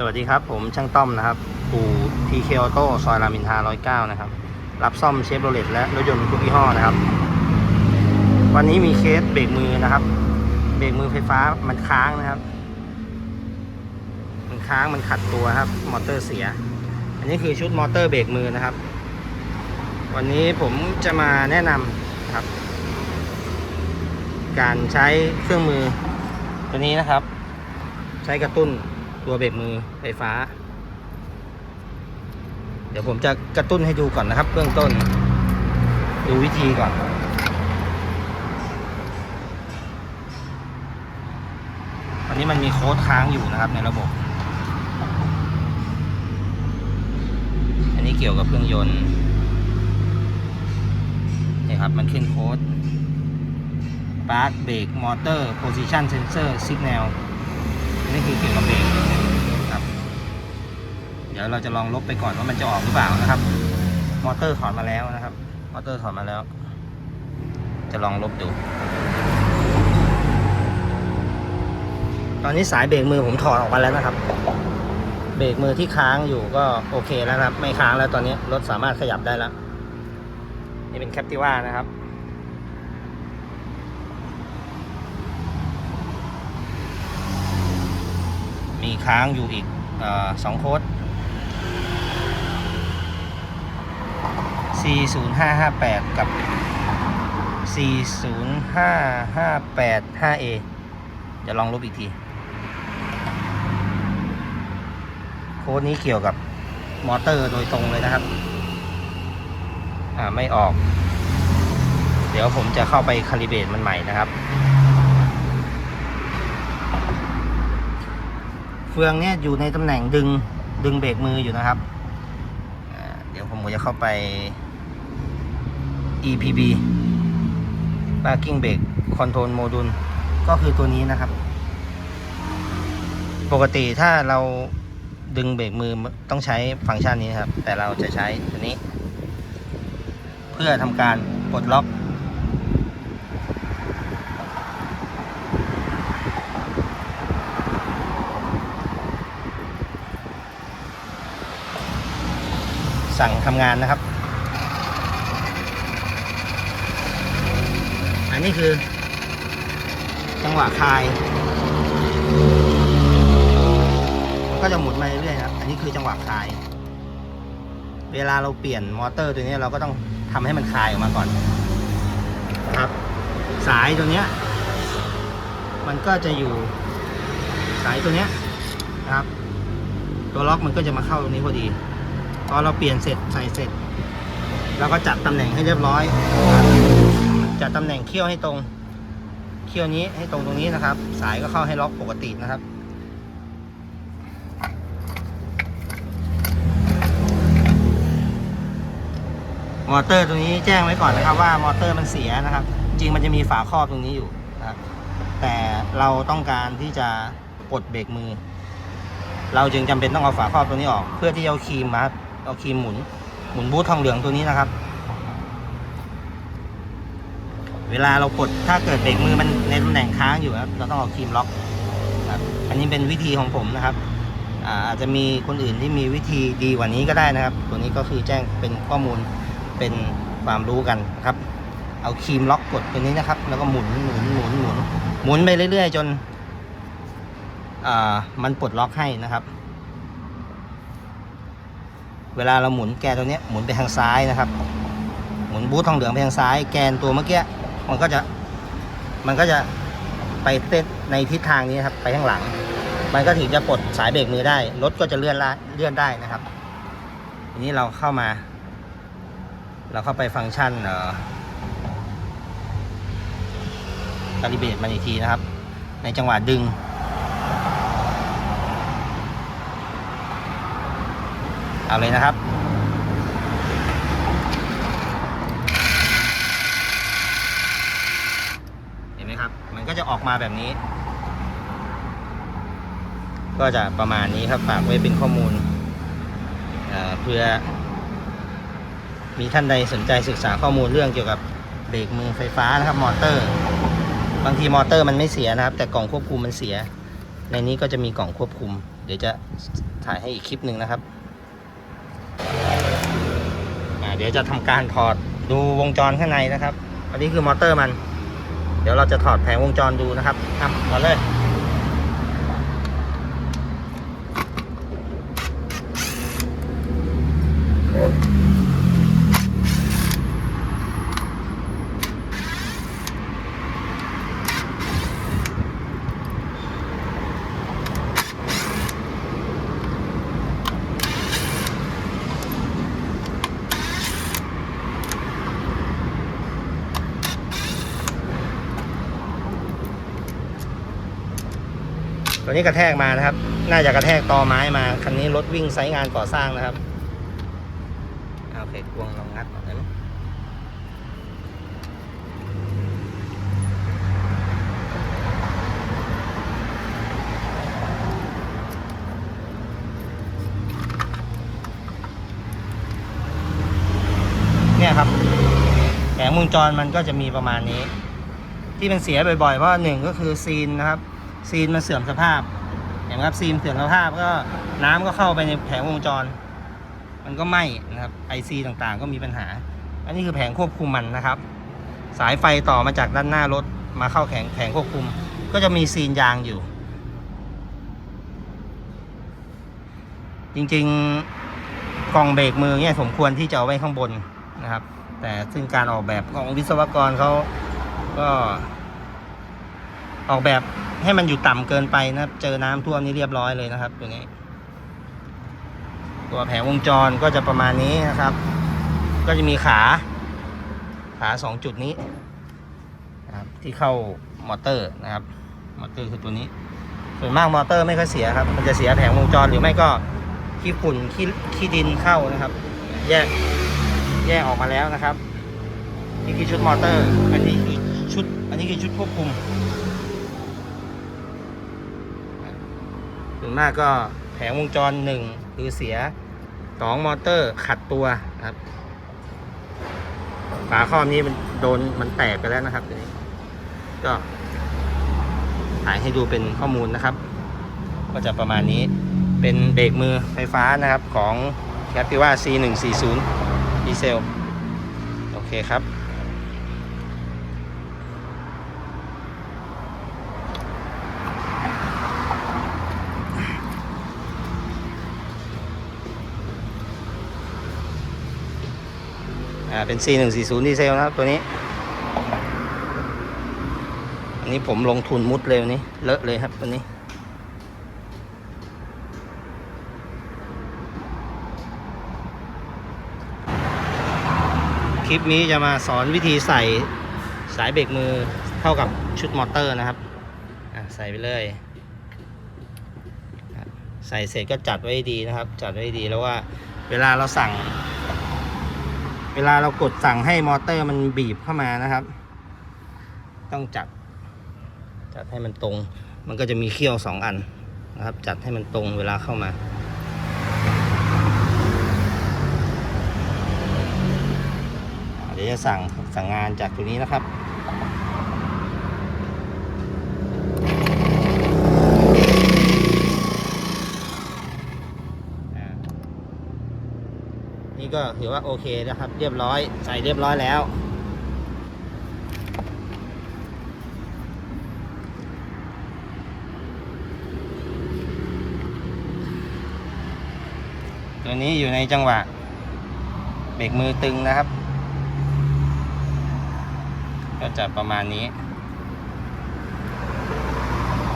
สวัสดีครับ ผมช่างต้อมนะครับอู่ทีเคออโต้ซอยรามินทรา109นะครับ รับซ่อมเชฟโรเลตและรถยนต์ทุกยี่ห้อนะครับ วันนี้มีเคสเบรกมือนะครับ เบรกมือไฟฟ้ามันค้างนะครับ มันค้างมันขัดตัวครับ มอเตอร์เสีย อันนี้คือชุดมอเตอร์เบรกมือนะครับ วันนี้ผมจะมาแนะนำนะครับ การใช้เครื่องมือตัวนี้นะครับ ใช้กระตุ้น ตัวเบรกมือไฟฟ้า เดี๋ยวผมจะกระตุ้นให้ดูก่อนนะครับ เบื้องต้น ดูวิธีก่อน อันนี้มันมีโค้ดค้างอยู่นะครับในระบบ อันนี้เกี่ยวกับเครื่องยนต์นี่ครับมันขึ้นโค้ด Spark Brake Motor Position Sensor Signal อันนี่คือเกี่ยวกับเบรกค ดี๋ยวเราจะลองลบไปก่อนว่ามันจะออกหรือเปล่านะครับ มอเตอร์ถอดมาแล้วนะครับ มอเตอร์ถอดมาแล้ว จะลองลบดู ตอนนี้สายเบรกมือผมถอดออกมาแล้วนะครับ เบรกมือที่ค้างอยู่ก็โอเคแล้วครับ ไม่ค้างแล้วตอนนี้รถสามารถขยับได้แล้ว นี่เป็นแคปติว่านะครับมีค้างอยู่อีกออสองโค้ด 40558 กับ 40558 5A จะลองลบอีกที โค้ดนี้เกี่ยวกับมอเตอร์โดยตรงเลยนะครับ อ่า ไม่ออก เดี๋ยวผมจะเข้าไปคาลิเบตมันใหม่นะครับเฟืองเนี่ยอยู่ในตำแหน่งดึงดึงเบรกมืออยู่นะครับ เดี๋ยวผมก็จะเข้าไป EPB Parking Brake Control Module ก็คือตัวนี้นะครับ ปกติถ้าเราดึงเบรกมือต้องใช้ฟังก์ชันนี้ครับ แต่เราจะใช้ตัวนี้ เพื่อทำการปลดล็อก สั่งทำงานนะครับ นนี้คือ จังหวะคลาย ก็จะหมุนมาเรื่อยครับ อันนี้คือจังหวะคลาย เวลาเราเปลี่ยนมอเตอร์ตัวนี้เราก็ต้องทำให้มันคลายออกมาก่อนครับ สายตัวเนี้ย มันก็จะอยู่สายตัวเนี้ยนะครับ ตัวล็อกมันก็จะมาเข้าตรงนี้พอดีพอเราเปลี่ยนเสร็จใส่เสร็จเราก็จัดตำแหน่งให้เรียบร้อยครับ จัดตำแหน่งเขี้ยวให้ตรง เขี้ยวนี้ให้ตรงตรงนี้นะครับ สายก็เข้าให้ล็อกปกตินะครับ มอเตอร์ตัวนี้แจ้งไว้ก่อนนะครับว่ามอเตอร์มันเสียนะครับ จริงมันจะมีฝาครอบตรงนี้อยู่นะครับ แต่เราต้องการที่จะปลดเบรกมือ เราจึงจำเป็นต้องเอาฝาครอบตัวนี้ออก เพื่อที่จะเอาครีมมาเอาครีมหมุนหมุนบูททองเหลืองตัวนี้นะครับ เวลาเรากดถ้าเกิดเบรกมือมันในตำแหน่งค้างอยู่นะครับเราต้องเอาครีมล็อกครับอันนี้เป็นวิธีของผมนะครับอาจจะมีคนอื่นที่มีวิธีดีกว่านี้ก็ได้นะครับ ตัวนี้ก็คือแจ้งเป็นข้อมูลเป็นความรู้กันครับ เอาครีมล็อกกดตัวนี้นะครับ แล้วก็หมุนหมุนหมุนหมุนหมุนไปเรื่อยๆ จนอ่ามันปลดล็อกให้นะครับ เวลาเราหมุนแกนตัวนี้หมุนไปทางซ้ายนะครับ หมุนบูททองเหลืองไปทางซ้าย แกนตัวเมื่อกี้ มันก็จะ มันก็จะไปเต้นในทิศทางนี้ครับ ไปข้างหลัง มันก็ถึงจะปลดสายเบรกมือได้ รถก็จะเลื่อนละเลื่อนได้นะครับ ทีนี้เราเข้ามา เราเข้าไปฟังก์ชันเอ่อคาลิเบรตมันอีกทีนะครับ ในจังหวะดึงเอาเลยนะครับ เห็นไหม ครับ มันก็จะออกมาแบบนี้ ก็จะประมาณนี้ครับฝากไว้เป็นข้อมูลเเพื่อ มีท่านใดสนใจศึกษาข้อมูลเรื่องเกี่ยวกับเบรกมือไฟฟ้านะครับมอเตอร์ บางทีมอเตอร์มันไม่เสียนะครับ แต่กล่องควบคุมมันเสีย ในนี้ก็จะมีกล่องควบคุม เดี๋ยวจะถ่ายให้อีกคลิปหนึ่งนะครับเดี๋ยวจะทำการถอดดูวงจรข้างในนะครับ อันนี้คือมอเตอร์มัน ดี๋ยวเราจะถอดแผงวงจรดูนะครับทำถอดเลย ตัวนี้กระแทกมานะครับ น่าจะกระแทกตอไม้มา คันนี้รถวิ่งไซต์งานก่อสร้างนะครับเอาโอเคกวงลองงัดออกได้ไหมเนี่ยครับแผงวงจรมันก็จะมีประมาณนี้ ที่มันเสียบ่อยๆ เพราะหนึ่งก็คือซีนนะครับ ซีนมันเสื่อมสภาพอย่างครับซีนเสื่อมสภาพก็น้ำก็เข้าไปในแผงวงจร มันก็ไหม้นะครับไอซีต่างๆ ก็มีปัญหา อันนี้คือแผงควบคุมมันนะครับ สายไฟต่อมาจากด้านหน้ารถมาเข้าแผงแผงควบคุม ก็จะมีซีนยางอยู่ จริงๆกล่องเบรกมือเนี่ยสมควรที่จะเอาไว้ข้างบนนะครับ แต่ซึ่งการออกแบบของวิศวกรเขาก็ออกแบบ ให้มันอยู่ต่ำเกินไปนะเจอน้ำท่วมนี่เรียบร้อยเลยนะครับ ตัวนี้ ตัวแผงวงจรก็จะประมาณนี้นะครับ ก็จะมีขา ขาสองจุดนี้นะครับที่เข้ามอเตอร์นะครับ มอเตอร์คือตัวนี้ ส่วนมากมอเตอร์ไม่ค่อยเสียครับ มันจะเสียแผงวงจรหรือไม่ก็ขี้ฝุ่นขี้ขี้ดินเข้านะครับ แยกแยกออกมาแล้วนะครับนี่คือชุดมอเตอร์ อันนี้คือชุด อันนี้คือชุดควบคุม ส่วนมากก็แผงวงจรหนึ่งคือเสียสองมอเตอร์ขัดตัวครับฝาครอบนี้มันโดนมันแตกไปแล้วนะครับนี้ก็ถ่ายให้ดูเป็นข้อมูลนะครับ ก็จะประมาณนี้เป็นเบรกมือไฟฟ้านะครับของ c a p i v a C140 ดีเซล โอเคครับาเป็น C140 ดีเซลนะครับตัวนี้ อันนี้ผมลงทุนมุดเลยวันนี้ เลอะเลยครับวันนี้ คลิปนี้จะมาสอนวิธีใส่สายเบรกมือเข้ากับชุดมอเตอร์นะครับ ใส่ไปเลย ใส่เสร็จก็จัดไว้ดีนะครับ จัดไว้ดีแล้วว่าเวลาเราสั่ง เวลาเรากดสั่งให้มอเตอร์มันบีบเข้ามานะครับ ต้องจัด จัดให้มันตรง มันก็จะมีเขี้ยวสองอันนะครับ จัดให้มันตรงเวลาเข้ามาเดี๋ยวจะสั่งสั่งงานจากตัวนี้นะครับ นี่ก็ถือว่าโอเคนะครับ เรียบร้อย ใส่เรียบร้อยแล้ว ตัวนี้อยู่ในจังหวะ เบรกมือตึงนะครับ ก็จะประมาณนี้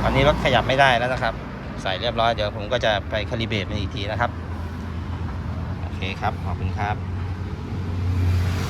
ตอนนี้รถขยับไม่ได้แล้วนะครับ ใส่เรียบร้อยเดี๋ยวผมก็จะไปคาลิเบรตมันอีกทีนะครับ เคครับ ขอบคุณครับ